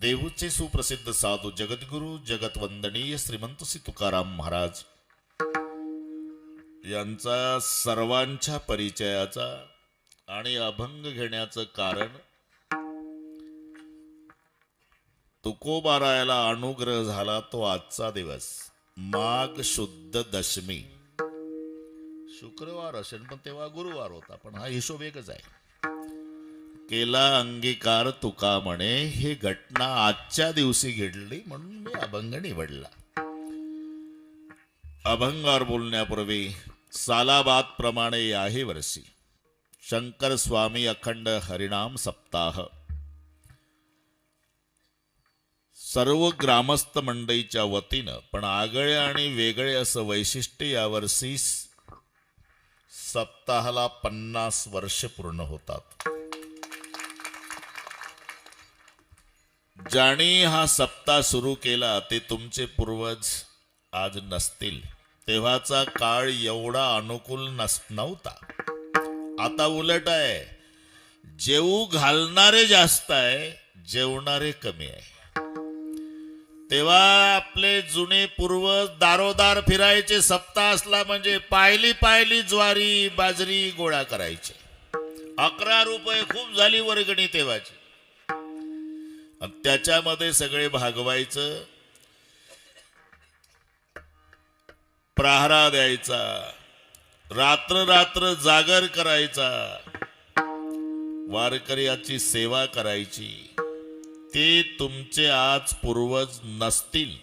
देहूचे सुप्रसिद्ध साधू जगद्गुरु जगतवंदनीय श्रीमंत श्री तुकाराम महाराज. यांचा सर्वांच्या परिचयाचा आणि अभंग घेण्याचं कारण तुकोबारायाला अनुग्रह झाला तो आजचा दिवस. माघ शुद्ध दशमी. शुक्रवार असेल पण तेव्हा गुरुवार होता पण हा हिशोब एकच आहे. केला अंगीकार तुका म्हणे ही घटना आजच्या दिवशी घडली म्हणून मी अभंग निवडला. अभंगावर बोलण्यापूर्वी सालाबाद प्रमाणे याही वर्षी. शंकर स्वामी अखंड हरिनाम सप्ताह. सर्व ग्रामस्थ मंडईच्या वतीनं पण आगळे आणि वेगळे असं वैशिष्ट्य यावर्षी सप्ताहाला पन्नास वर्ष पूर्ण होतात. ज्याने हा सप्ताह सुरू केला ते तुमचे पूर्वज आज नसतील. तेव्हाचा काळ एवढा अनुकूल नस नव्हता. आता उलट आहे. जेवू घालणारे जास्त आहे जेवणारे कमी आहे. तेव्हा आपले जुने पूर्वज दारोदार फिरायचे सप्ताह असला म्हणजे पायली पायली ज्वारी बाजरी गोळा करायचे. अकरा रुपये खूप झाली वर्गणी तेव्हाची. आणि त्याच्यामध्ये सगळे भागवायचं. प्रहारा द्यायचा. रात्र रात्र जागर करायचा. वारकऱ्याची सेवा करायची. ते तुमचे आज पूर्वज नसतील.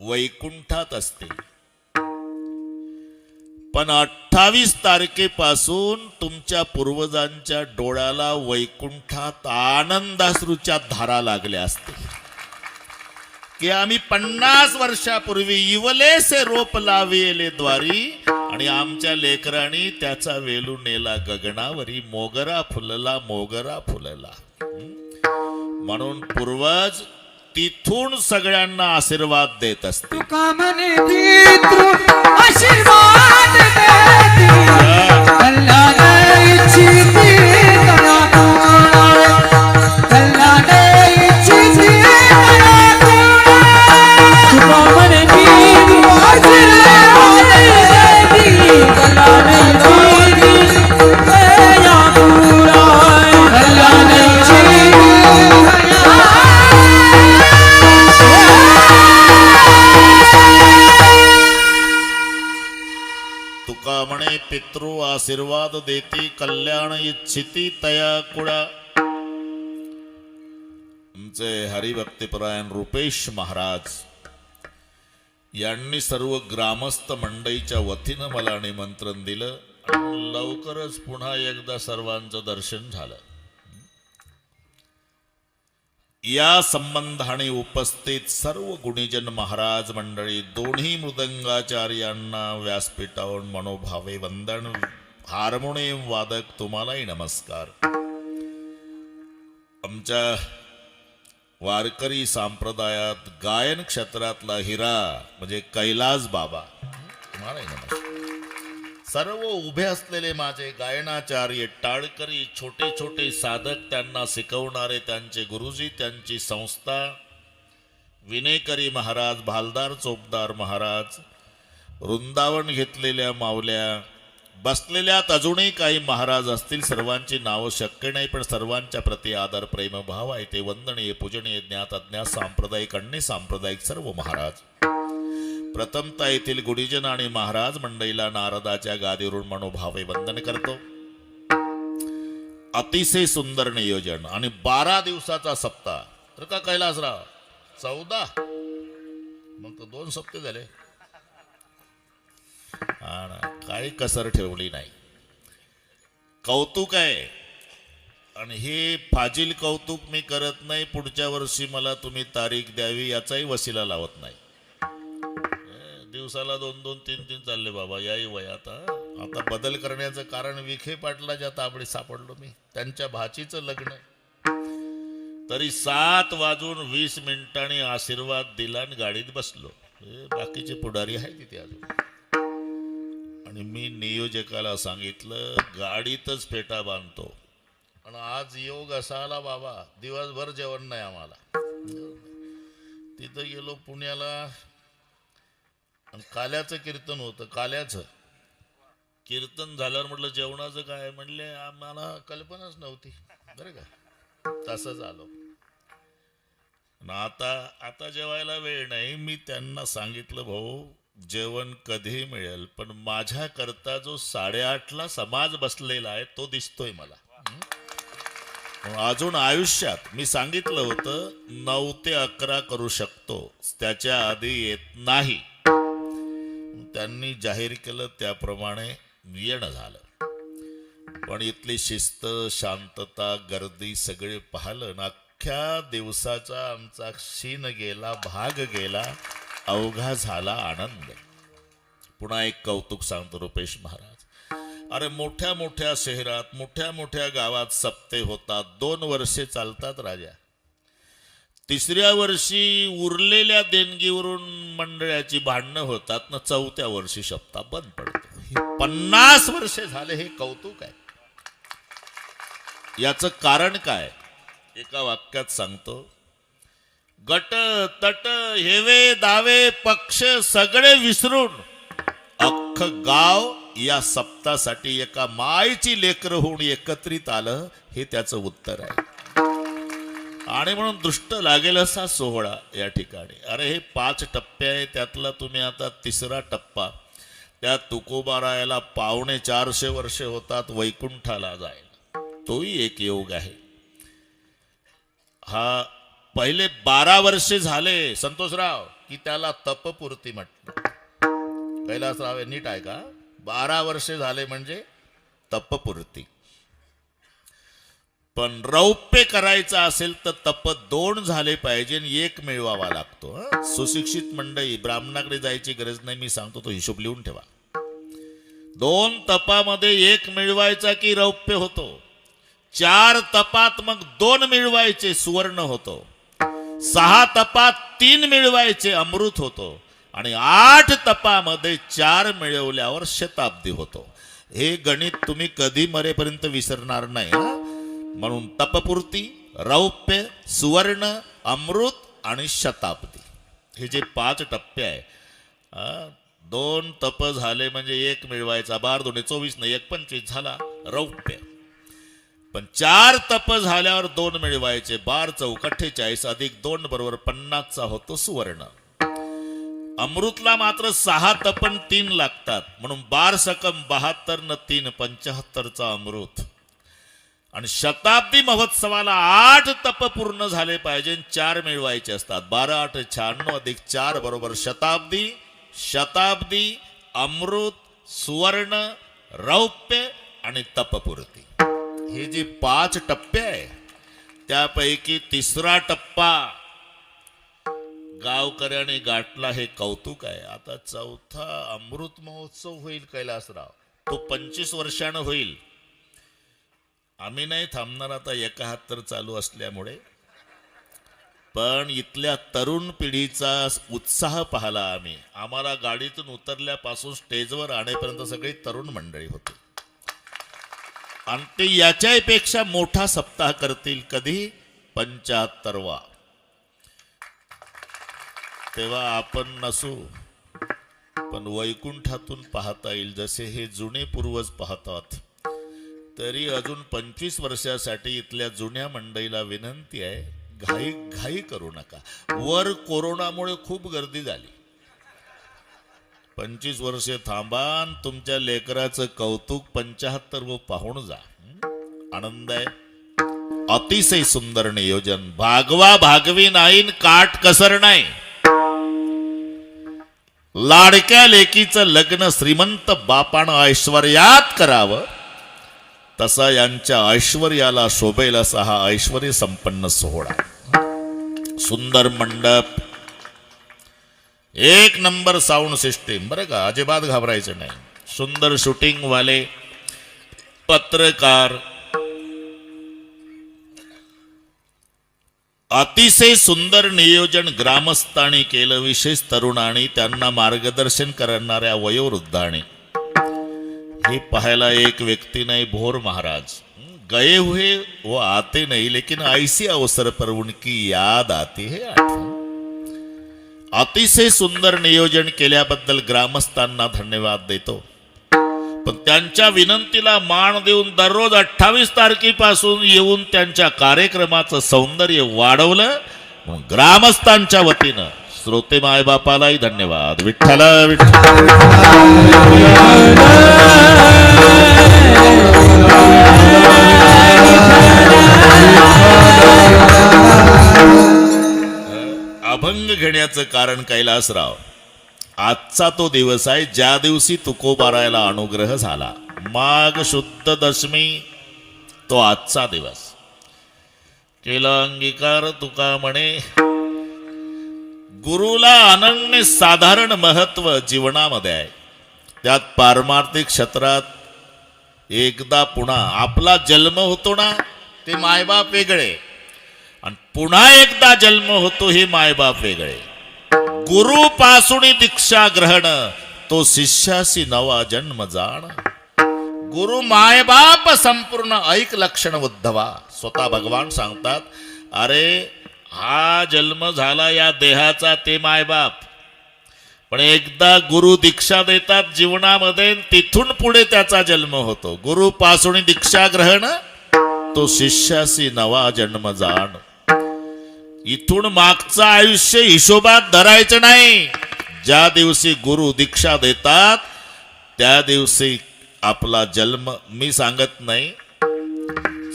वैकुंठात असतील. पण अठ्ठावीस तारखेपासून तुमच्या पूर्वजांच्या डोळ्याला वैकुंठात आनंदाश्रूच्या धारा लागल्या असतील. की आम्ही पन्नास वर्षापूर्वी इवलेसे रोप लाविले द्वारी आणि आमच्या लेकरांनी त्याचा वेलू नेला गगनावरी मोगरा फुलला मोगरा फुलला. म्हणून पूर्वज तिथून सगळ्यांना आशीर्वाद देत असते. आशीर्वाद देती कल्याण इच्छिती तया कुळा. आमचे हरिभक्तिपरायण रुपेश महाराज यांनी सर्व ग्रामस्थ मंडईच्या वतीनं मला निमंत्रण दिलं आणि लवकरच पुन्हा एकदा सर्वांचं दर्शन झालं. या संबंधाने उपस्थित सर्व गुणीजन महाराज मंडळी दोन्ही मृदंगाचार्यांना व्यासपीठावर मनोभावे वंदन. हार्मोनियम वादक तुम्हालाही नमस्कार. आमच्या वारकरी संप्रदायात गायन क्षेत्रातला हिरा म्हणजे कैलास बाबा तुम्हालाही नमस्कार. सर्व उभे असलेले माझे गायनाचार्य टाळकरी छोटे छोटे साधक त्यांना शिकवणारे त्यांचे गुरुजी त्यांची संस्था विनेकरी महाराज भालदार चोपदार महाराज वृंदावन घेतलेल्या मावल्या बसलेल्यात अजूनही काही महाराज असतील सर्वांची नावं शक्य नाही पण सर्वांच्या प्रती आदर प्रेम भाव आहे ते वंदनीय पूजनीय ज्ञात अज्ञात सांप्रदायिक अन्य सांप्रदायिक सर्व महाराज. प्रथमता येथील गुढीजन आणि महाराज मंडईला नारदाच्या गादीवरून मनोभावे वंदन करतो. अतिशय सुंदर नियोजन आणि बारा दिवसाचा सप्ताह. तर का कैलासराव? चौदा? मग तर दोन सप्ते झाले. काही कसर ठेवली नाही. कौतुक आहे. आणि हे फाजील कौतुक मी करत नाही पुढच्या वर्षी मला तुम्ही तारीख द्यावी याचाही वसिला लावत नाही. दिवसाला दोन दोन तीन तीन चालले बाबा याही वयात आता. बदल करण्याचं कारण विखे पाटलाच्या ताबडी सापडलो मी. त्यांच्या भाचीचं लग्न तरी सात वाजून वीस मिनिटांनी आशीर्वाद दिला आणि गाडीत बसलो. बाकीचे पुढारी आहे तिथे अजून. आणि मी नियोजकाला सांगितलं गाडीतच फेटा बांधतो. आणि आज योग असा आला बाबा दिवसभर जेवण नाही आम्हाला. तिथं गेलो पुण्याला आणि काल्याचं कीर्तन होतं काल्याचं. कीर्तन झाल्यावर म्हटलं जेवणाचं काय म्हणले आम्हाला कल्पनाच नव्हती. बरं का? तसंच आलो. आता आता जेवायला वेळ नाही. मी त्यांना सांगितलं भाऊ जेवण कधी मिळेल पण माझ्या करता जो साडेआठला समाज बसलेला आहे तो दिसतोय मला. अजून आयुष्यात मी सांगितलं होतं नऊ ते अकरा करू शकतो. त्याच्या आधी येत नाही. त्यांनी जाहीर केलं त्याप्रमाणे येणं झालं. पण इथली शिस्त शांतता गर्दी सगळे पाहिलं ना अख्ख्या दिवसाचा आमचा क्षीण गेला भाग गेला. अवघा झाला आनंद. पुन्हा एक कौतुक सांगतो रुपेश महाराज. अरे मोठ्या मोठ्या शहरात मोठ्या मोठ्या गावात सप्ते होतात. दोन वर्षे चालतात राजा. तिसऱ्या वर्षी उरलेल्या देणगीवरून मंडळाची भांडणं होतात. ना चौथ्या वर्षी सप्ताह बंद पडतो. पन्नास वर्षे झाले हे कौतुक आहे. याचं कारण काय? एका वाक्यात सांगतो गट तट हेवे दावे पक्ष सगळे विसरून अख्ख गाव या सप्तासाठी एका मायची लेकर होऊन एकत्रित आलं हे त्याचं उत्तर आहे. आणि म्हणून दृष्ट लागेल असा सोहळा या ठिकाणी. अरे हे पाच टप्पे आहे त्यातला तुम्ही आता तिसरा टप्पा. त्या तुकोबारायला पावणे चारशे वर्षे होतात वैकुंठाला जायला. तोही एक योग आहे. हा पहिले बारा वर्षे झाले संतोषराव की त्याला तपपूर्ती म्हटलं. कैलासराव हे नीट आहे का? बारा वर्षे झाले म्हणजे तपपूर्ती. पण रौप्य करायचं असेल तर तप दोन झाले पाहिजे आणि एक मिळवावा लागतो सुशिक्षित मंडळी ब्राह्मणाकडे जायची गरज नाही मी सांगतो तो हिशोब लिहून ठेवा. दोन तपामध्ये एक मिळवायचा की रौप्य होतो? चार तपात मग दोन मिळवायचे सुवर्ण होतो. सहा तपात तीन मिळवायचे अमृत होतो आणि आठ तपामध्ये चार मिळवल्यावर शताब्दी होतो. हे गणित तुम्ही कधी मरेपर्यंत विसरणार नाही म्हणून तपपूर्ती रौप्य सुवर्ण अमृत आणि शताब्दी. हे जे पाच टप्पे आहे दोन तप झाले म्हणजे एक मिळवायचा बार दोन्ही चोवीस नाही एक पंचवीस झाला रौप्य. पण चार तप झाल्यावर दोन मिळवायचे. बार चौक अठ्ठेचाळीस अधिक दोन बरोबर पन्नासचा होतो सुवर्ण. अमृतला मात्र सहा तपन तीन लागतात. म्हणून बार सकम बहात्तर न तीन पंचाहत्तरचा अमृत. आणि शताब्दी महोत्सवाला आठ तप पूर्ण झाले पाहिजे चार मिळवायचे असतात. बारा आठ शहाण्णव अधिक चार बरोबर शताब्दी. शताब्दी अमृत सुवर्ण रौप्य आणि तपपूर्ती हे जे पाच टप्पे आहे त्यापैकी तिसरा टप्पा गावकऱ्याने गाठला हे कौतुक आहे. आता चौथा अमृत महोत्सव होईल कैलासराव. तो पंचवीस वर्षानं होईल. आम्ही नाही थांबणार आता एकाहत्तर चालू असल्यामुळे. पण इथल्या तरुण पिढीचा उत्साह पाहला आम्ही. आम्हाला गाडीतून उतरल्यापासून स्टेजवर आणेपर्यंत सगळी तरुण मंडळी होती. आणि ते याच्यापेक्षा मोठा सप्ताह करतील कधी? पंचाहत्तरवा तेव्हा आपण नसू पण वैकुंठातून पाहता येईल. जसे हे जुने पूर्वज पाहतात तरी अजून पंचवीस वर्षासाठी इथल्या जुन्या मंडईला विनंती आहे घाई घाई करू नका. वर कोरोनामुळे खूप गर्दी झाली. पंचवीस वर्षे थांबा तुमच्या लेकराचं कौतुक पंचाहत्तर व पाहून जा. आनंद आहे. अतिशय सुंदर नियोजन. भागवा भागवी नाही काट कसर नाही. लाडक्या लेकीचं लग्न श्रीमंत बापानं ऐश्वर्यात करावं. तसा यांच्या ऐश्वर्याला शोभेल असा हा ऐश्वर्य संपन्न सोहळा. सुंदर मंडप एक नंबर साऊंड सिस्टीम. बरं का अजिबात घाबरायचं नाही. सुंदर शूटिंग वाले पत्रकार अतिशय सुंदर नियोजन ग्रामस्थांनी केलं विशेष तरुणांनी त्यांना मार्गदर्शन करणाऱ्या वयोवृद्धाने. हे पाहायला एक व्यक्ती नाही भोर महाराज. गए हुए वो आते नहीं लेकिन ऐसी अवसर पर उनकी याद आती है आठवण. अतिशय सुंदर नियोजन केल्याबद्दल ग्रामस्थांना धन्यवाद देतो. पण त्यांच्या विनंतीला मान देऊन दररोज अठ्ठावीस तारखेपासून येऊन त्यांच्या कार्यक्रमाचं सौंदर्य वाढवलं ग्रामस्थांच्या वतीनं श्रोते मायबापालाही धन्यवाद. विठ्ठल विठ्ठल. अभंग घेण्याचं कारण कैलासराव. आजचा तो दिवस आहे ज्या दिवशी तुकोबारायला अनुग्रह झाला. माघ शुद्ध दशमी तो आजचा दिवस. केला अंगीकार तुका म्हणे गुरुला अनन्य साधारण महत्त्व जीवनामध्ये आहे. त्यात पारमार्थिक क्षेत्रात एकदा पुन्हा आपला जन्म होतो ना ते मायबाप वेगळे. आणि पुन्हा एकदा जन्म होतो हे मायबाप वेगळे. गुरु पासुणी दीक्षा ग्रहण तो शिष्यासी नवा जन्म जाण. गुरु मायबाप संपूर्ण ऐक लक्षण उद्धवा. स्वतः भगवान सांगतात अरे हा जन्म झाला या देहाचा ते मायबाप. पण एकदा गुरु दीक्षा देतात जीवनामध्ये तिथून पुढे त्याचा जन्म होतो. गुरु पासुणी दीक्षा ग्रहण तो शिष्यासी नवा जन्म जाण. इथून मागचं आयुष्य हिशोबात धरायचं नाही. ज्या दिवशी गुरु दीक्षा देतात त्या दिवशी आपला जन्म मी सांगत नाही.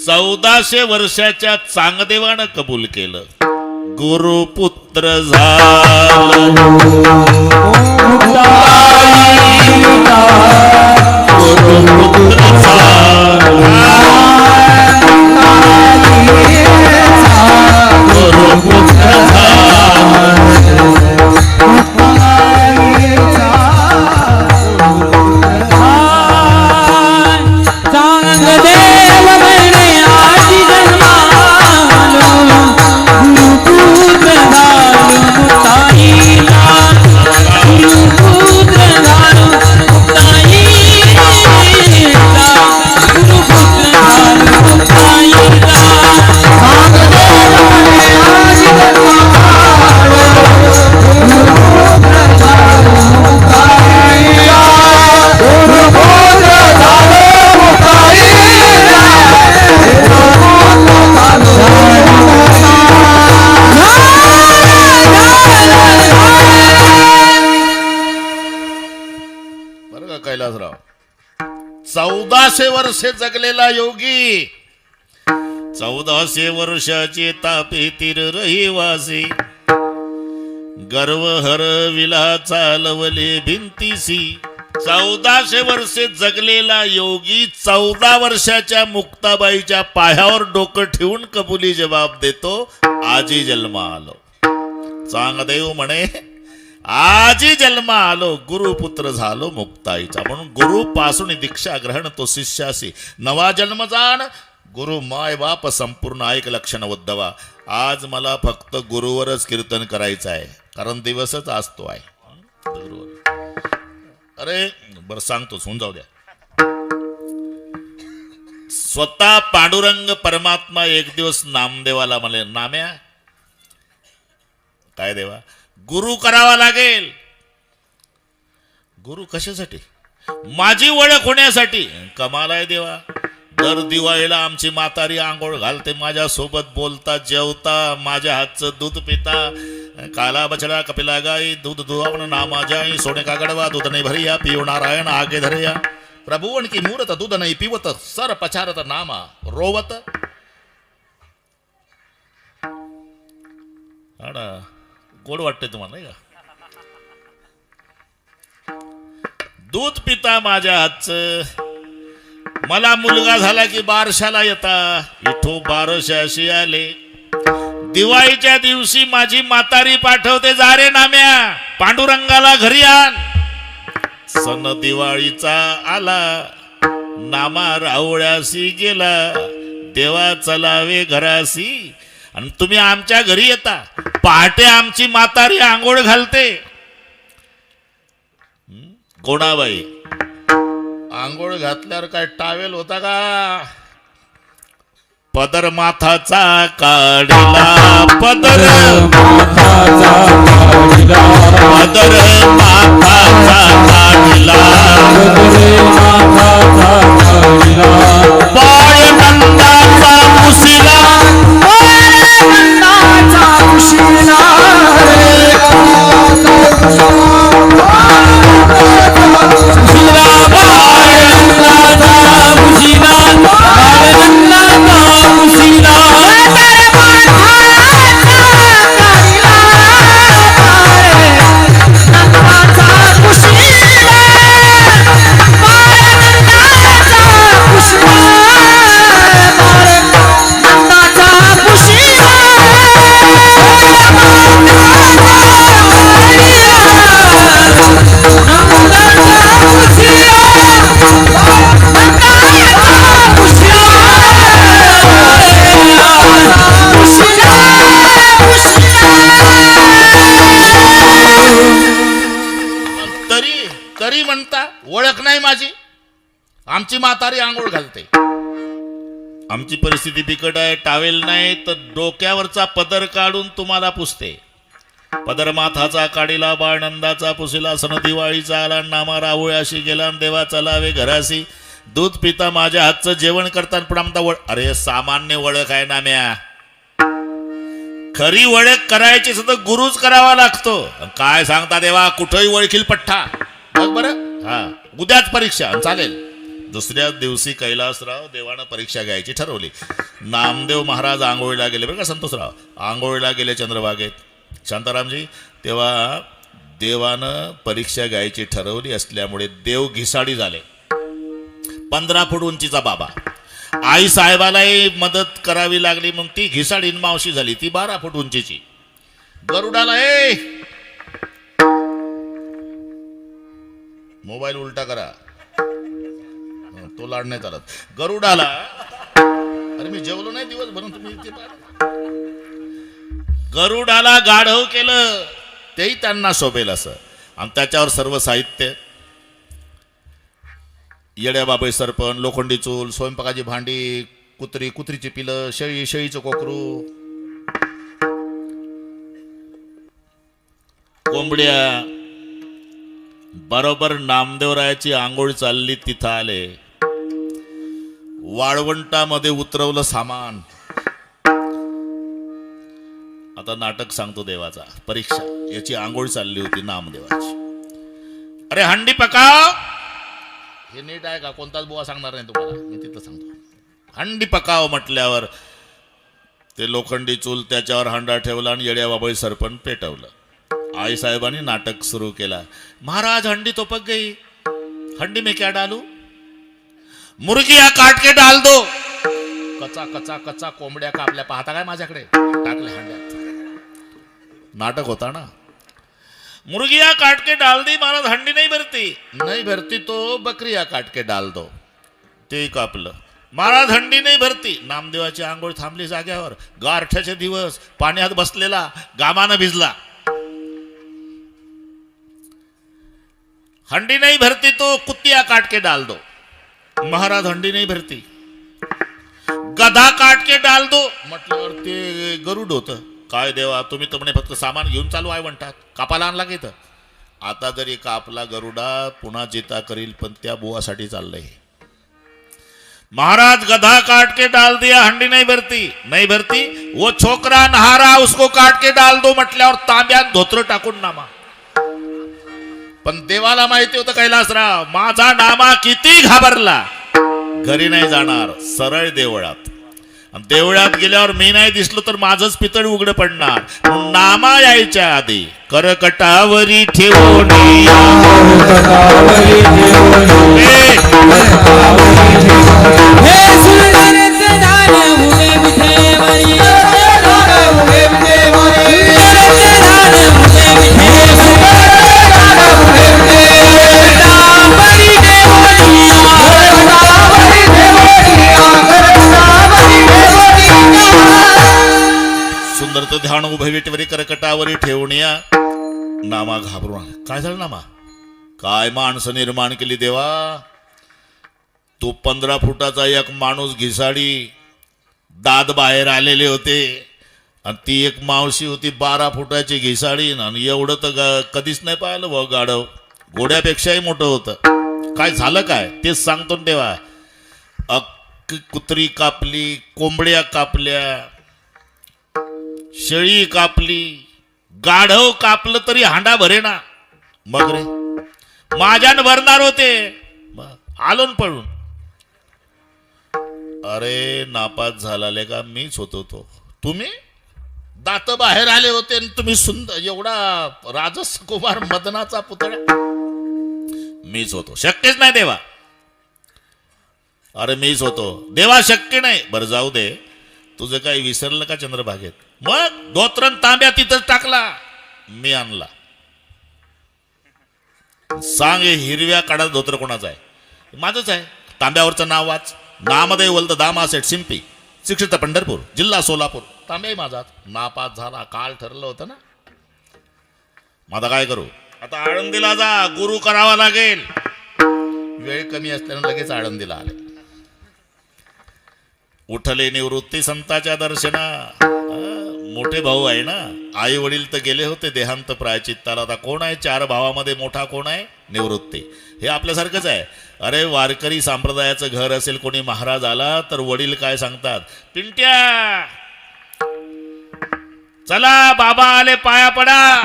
चौदाशे वर्षाच्या चांगदेवानं कबूल केलं. गुरुपुत्र झाला. चौदाशे वर्षे जगलेला योगी. चौदाशे वर्षाचे तापे तीर रहिवासी. गर्व हरविला चालवले भिंतीसी चौदाशे वर्षे जगलेला योगी चौदा वर्षाच्या मुक्ताबाईच्या पायावर डोकं ठेवून कबुली जबाब देतो. आजी जन्म आलो. चांगदेव म्हणे आजी जन्म आलो गुरुपुत्र झालो मुक्ताईचा. म्हणून गुरु पासून दीक्षा ग्रहण तो शिष्याशी नवा जन्म जाण गुरु माय बाप संपूर्ण ऐक लक्षण उद्धवा. आज मला फक्त गुरुवरच कीर्तन करायचं आहे. कारण दिवसच आज तो आहे. अरे बरं सांगतो होऊन जाऊ द्या. स्वतः पांडुरंग परमात्मा एक दिवस नामदेवाला म्हणे नाम्या. काय देवा? गुरु करावा लागेल. गुरु कशासाठी? माझी ओळख होण्यासाठी. कमाल आहे देवा. दर दिवाळीला आमची म्हातारी आंघोळ घालते माझ्या सोबत बोलता जेवता माझ्या हातचं दूध पिता. काला बछडा कपिला गाई दूध दुहावण नामा जाई. सोने का गडवा दूध नाही भरिया पिऊ नारायण आगे धरया. प्रभू की मूरत दूध नाही पिवत सर पचारत नामा रोवत. कोड वाटतंय गोड तुम्हाला नाही का? दूध पिता माझ्या हातचं. मला मुलगा झाला की बारशाला येता. इथो बारशाशी आले दिवाळीच्या दिवशी माझी म्हातारी पाठवते जा रे नाम्या. पांडुरंगाला घरी आण. सण दिवाळीचा आला. नामा रावळ्याशी गेला. देवा चलावे घराशी. आणि तुम्ही आमच्या घरी येता. पहाटे आमची म्हातारी आंघोळ घालते. हं? गोणाबाई आंघोळ घातल्यावर काय टावेल होता का? पदर माथाचा काढला पदर माताचा काढला. आमची म्हातारी आंघोळ घालते. आमची परिस्थिती बिकट आहे टावेल नाही तर डोक्यावरचा पदर काढून तुम्हाला पुसते. पदर माथाचा काढीला बाळ नंदाचा पुसिला सण दिवाळीचा आला नामा रावळाशी गेला देवा चलावे घराशी. दूध पिता माझ्या हातचं जेवण करतात पण आमचा वळ अरे सामान्य ओळख आहे ना म्या. खरी ओळख करायची सुद्धा गुरुच करावा लागतो. काय सांगता देवा कुठंही ओळखील पठ्ठा. बरं. हा. उद्याच परीक्षा चालेल. दुसऱ्या दिवशी कैलासराव देवानं परीक्षा घ्यायची ठरवली. नामदेव महाराज आंघोळीला गेले. बरं का संतोषराव? आंघोळीला गेले चंद्रबागेत शांतारामजी तेव्हा देवानं परीक्षा घ्यायची ठरवली असल्यामुळे देव घिसाडी झाले. पंधरा फूट उंचीचा बाबा. आई साहेबालाही मदत करावी लागली मग ती घिसाडीन मावशी झाली ती बारा फूट उंचीची. गरुडाला ए! मोबाईल उलटा करा. तो लाड नाही चालत. गरुडाला अरे मी जेवलो नाही दिवस भरून तुम्ही इथे गरुडाला गाढव केलं तेही त्यांना शोभेल असं. आणि त्याच्यावर सर्व साहित्य. येड्या बाबई सरपण लोखंडी चूल स्वयंपाकाची भांडी कुत्री कुत्रीची पिलं शेळी शेळीचं कोकरू. कोंबड्या बरोबर नामदेवरायाची आंघोळ चालली तिथं आले. वाळवंटामध्ये उतरवलं सामान. आता नाटक सांगतो देवाचा परीक्षा. याची आंघोळ चालली होती नामदेवाची. अरे हंडी पकाव! हे नीट आहे का? कोणताच बुवा सांगणार नाही तुम्हाला. मी तिथं सांगतो. हंडी पकाव म्हटल्यावर ते लोखंडी चूल त्याच्यावर हंडा ठेवला आणि येड्या बाबाई सरपण पेटवलं. आई साहेबांनी नाटक सुरू केला. महाराज हंडी तोपक गई. हंडी मी क्या डालू? मुर्गी या काट के डाल दो. कचा कचा कचा कोंबड्या कापल्या पाहता काय माझ्याकडे? टाकल्या हंड्यात. नाटक होता ना. मुर्गिया काट के डाल दी महाराज हंडी नहीं भरती. नहीं भरती तो बकरिया काट के डाल दो. ते कापलं. महाराज हंडी नाही भरती. नामदेवाची आंघोळ थांबली जाग्यावर. गारठ्याचे दिवस पाण्यात बसलेला गामानं भिजला. हंडी नहीं भरती तो कुत्तिया काट के डाल दो. महाराज हंडी नहीं भरती। गधा काट के डाल दो। म्हटल्यावर ते गरुड होतं. काय देवा तुम्ही तर म्हणे फक्त सामान घेऊन चालू आहे म्हणतात. कापाला आणला की इथं? आता जरी कापला गरुडा पुन्हा जिता करील पण त्या बुवासाठी चाललंय. महाराज गधा काट के डाल दिया हंडी नाही भरती. नाही भरती? वो छोकरा नहारा उसको काट के डाल दो म्हटल्यावर तांब्यात धोत्र टाकून नामा. पण देवाला माहिती होतं कैलासराव माझा नामा किती घाबरला. घरी नाही जाणार सरळ देवळात. आणि देवळात गेल्यावर मी नाही दिसलो तर माझंच पितळ उघड पडणार. नामा यायच्या आधी करकटावरी ठेवून सुंदर ध्यान उभे विटेवरी करकटावरी ठेवून या. नामा घाबरून काय झालं नामा? काय माणसं निर्माण केली देवा? तो पंधरा फुटाचा एक माणूस घिसाडी दात बाहेर आलेले होते आणि ती एक मावशी होती बारा फुटाची घिसाडी आणि एवढं तर कधीच नाही पाहिलं भाऊ गाढव. घोड्यापेक्षाही मोठं होतं. काय झालं काय? तेच सांगतो ना तेव्हा अक्क कुत्री कापली कोंबड्या कापल्या शेळी कापली गाढव कापलं तरी हांडा भरेना मग रे माझ्यान भरणार होते. आलोन पळून. अरे नापास झाला का? मीच होतो तो. तुम्ही? दात बाहेर आले होते आणि तुम्ही सुंदर एवढा राजस कुमार मदनाचा पुतळा. मीच होतो. शक्यच नाही देवा. अरे मीच होतो. देवा शक्य नाही. बरं जाऊ दे. तुझं काही विसरलं का चंद्रभागेत? मग धोत्रण तांब्या तिथंच टाकला मी आणला. सांग हिरव्या काढा धोत्र कोणाचं आहे? माझंच आहे. तांब्यावरचं नाव वाच. नामदेव वलद दामा सेठ सिंपी शिक्षित पंढरपूर जिल्हा सोलापूर. तांब्याही माझाच नापास झाला काल ठरलं होतं ना? मग आता काय करू? आता आळंदीला जा गुरु करावा लागेल. वेळ कमी असल्यानं लगेच आळंदीला आले. उठले निवृत्ती संताच्या दर्शना. मोठे भाऊ आहे ना? आई वडील तर गेले होते देहांत प्रायचित्ताला आता कोण आहे? चार भावामध्ये मोठा कोण आहे? निवृत्ती. हे आपल्यासारखंच आहे. अरे वारकरी संप्रदायाचं घर असेल कोणी महाराज आला तर वडील काय सांगतात? पिंट्या! चला बाबा आले पाया पडा!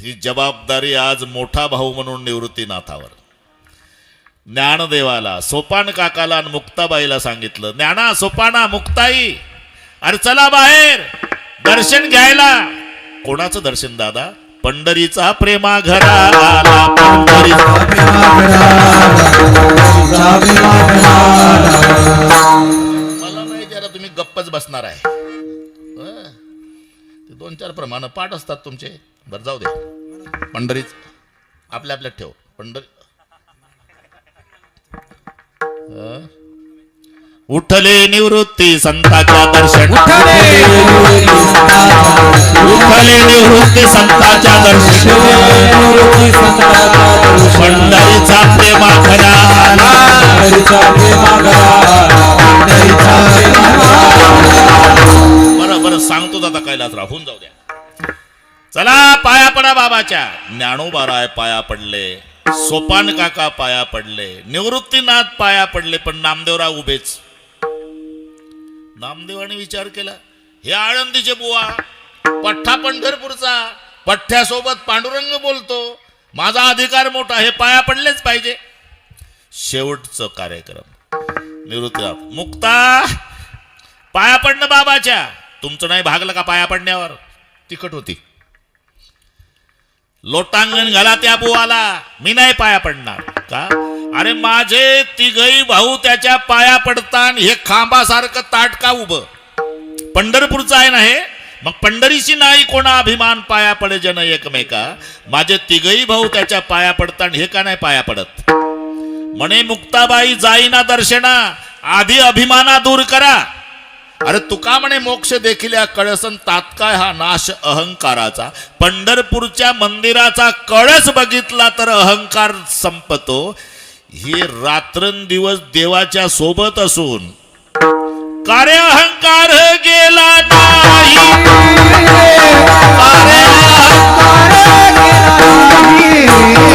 ही जबाबदारी आज मोठा भाऊ म्हणून निवृत्तीनाथावर ज्ञानदेवाला सोपान काकाला आणि मुक्ताबाईला सांगितलं. ज्ञाना सोपाना मुक्ताई! अरे चला बाहेर. दर्शन घ्यायला. कोणाचं दर्शन दादा? पंढरीचा प्रेमा घरा मला माहिती आता तुम्ही गप्पच बसणार आहे. ते दोन चार प्रमाण पाठ असतात तुमचे. बरं जाऊ दे. पंढरीच. आपल्या आपल्यात ठेव. पंढरी. उठले निवृत्ती संताच्या दर्शन. उठले निवृत्ती संताच्या दर्शन. पंढरीचा प्रेमा बरं बरं सांगतो दादा कैलास राहून जाऊ द्या. चला पाया पडा बाबाच्या. ज्ञानोबाराय पाया पडले सोपान काका पाया पडले निवृत्तीनाथ पाया पडले पण नामदेवराव उभेच. नामदेवाने विचार केला हे आळंदीचे बुवा पठ्ठा पंढरपूरचा पठ्ठ्यासोबत पांडुरंग बोलतो माझा अधिकार मोठा हे पाया पडलेच पाहिजे. शेवटचं कार्यक्रम. निवृत्ती मुक्ता पाया पडणं बाबाच्या तुमचं नाही भागलं का पाया पडण्यावर? तिखट होती. लोटांगण घाला त्या बुवाला मी नाही पाया पडणार. का? अरे माझे तिघही भाऊ त्याच्या पाया पडतान हे खांबासारखं ताट का उभं? पंढरपूरचं आहे ना हे? मग पंढरीशी नाही कोणा अभिमान पाया पडे जन एकमेका? माझे तिघही भाऊ त्याच्या पाया पडतान हे का नाही पाया पडत? म्हणे मुक्ताबाई जाईना दर्शना आधी अभिमाना दूर करा. अरे तुका म्हणे मोक्ष देखील या कळसन तात्काळ हा नाश अहंकाराचा. पंढरपूरच्या मंदिराचा कळस बघितला तर अहंकार संपतो. ही रात्रंदिवस देवाच्या सोबत असून कार्य अहंकार गेला नाही. कार्य अहंकार अखंड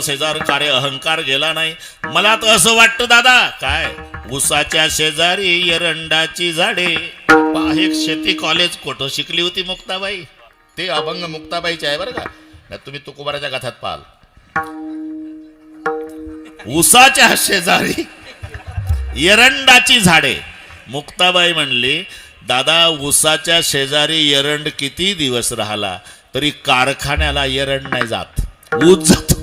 जयाला शेजार कार्य अहंकार गेला नाही. मला तर असं वाटतं दादा. काय? उसाच्या शेजारी एरंडाची झाडे. पहा, शेती कॉलेज कुठं शिकली होती मुक्ताबाई. ते अभंग मुक्ताबाईचे आहे बरं का. नाही तुम्ही तुकोबाराच्या कथात पाहाल. उसाच्या शेजारी एरंडाची झाडे. मुक्ताबाई म्हणली दादा उसाच्या शेजारी एरंड किती दिवस राहिला? तरी कारखान्याला एरंड नाही जात. ऊस जातो.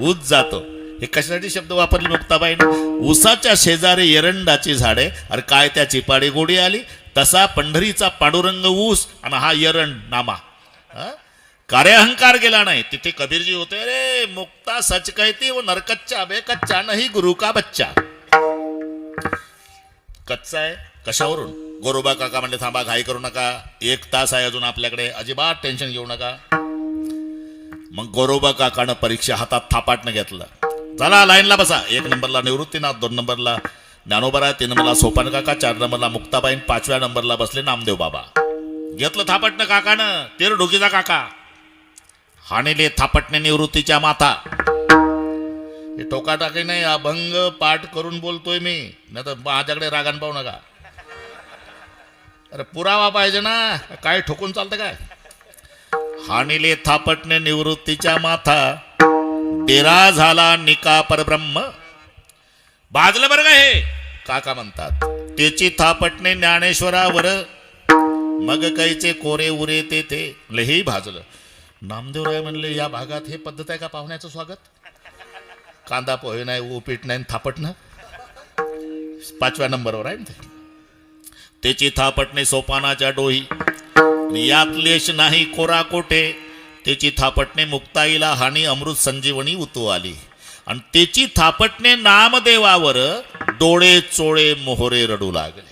ऊस जातो. हे कशासाठी शब्द वापरले मुक्ताबाईनं? उसाच्या शेजारी एरंडाची झाडे अरे काय त्या चिपाडी गोडी आली? तसा पंढरीचा पांडुरंग ऊस आणि हा एरंड नामा. हा? गेला नाही. तिथे कबीरजी होते रे मुक्ता सच कहती व नरकच्चा बे कच्चा नाही गुरु का बच्चा. कच्चा आहे? कशावरून? गोरोबा काका म्हणले थांबा घाई करू नका. एक तास आहे अजून आपल्याकडे. अजिबात टेन्शन घेऊ नका. मग गोरोबा काकानं परीक्षा हातात थापाटनं घेतलं. झाला लाईनला बसा. एक नंबरला निवृत्तीनाथ दोन नंबरला ज्ञानोबरा तीन नंबरला सोपान काका चार नंबरला मुक्ताबाईन पाचव्या नंबरला बसले नामदेव बाबा. घेतलं थापटनं काकानं. तेर डोकीचा काका. हाणेले थापटणे निवृत्तीच्या माथा. हे टोका टाकी नाही अभंग पाठ करून बोलतोय मी. नाही तर माझ्याकडे रागान पाहू नका. अरे पुरावा पाहिजे ना. काय ठोकून चालतं काय? हानिले थापटणे निवृत्तीच्या माथा. डेरा झाला निका परब्रह्म. बाजलं बरं का हे? काका म्हणतात त्याची थापटणे ज्ञानेश्वरावर. मग कैचे कोरे उरे ते ते. लही भाजलं. नामदेवराय म्हणले या भागात हे पद्धत आहे का पाहुण्याचं स्वागत? कांदा पोहे नाही उपीट नाही थापटणं. पाचव्या नंबरवर आहे ना ते. त्याची थापटणे सोपानाच्या डोही. यात लेश नाही कोरा कोठे? त्याची थापटणे मुक्ताईला हानी अमृत संजीवनी उतू आली. आणि त्याची थापटणे नामदेवावर डोळे चोळे मोहरे रडू लागले.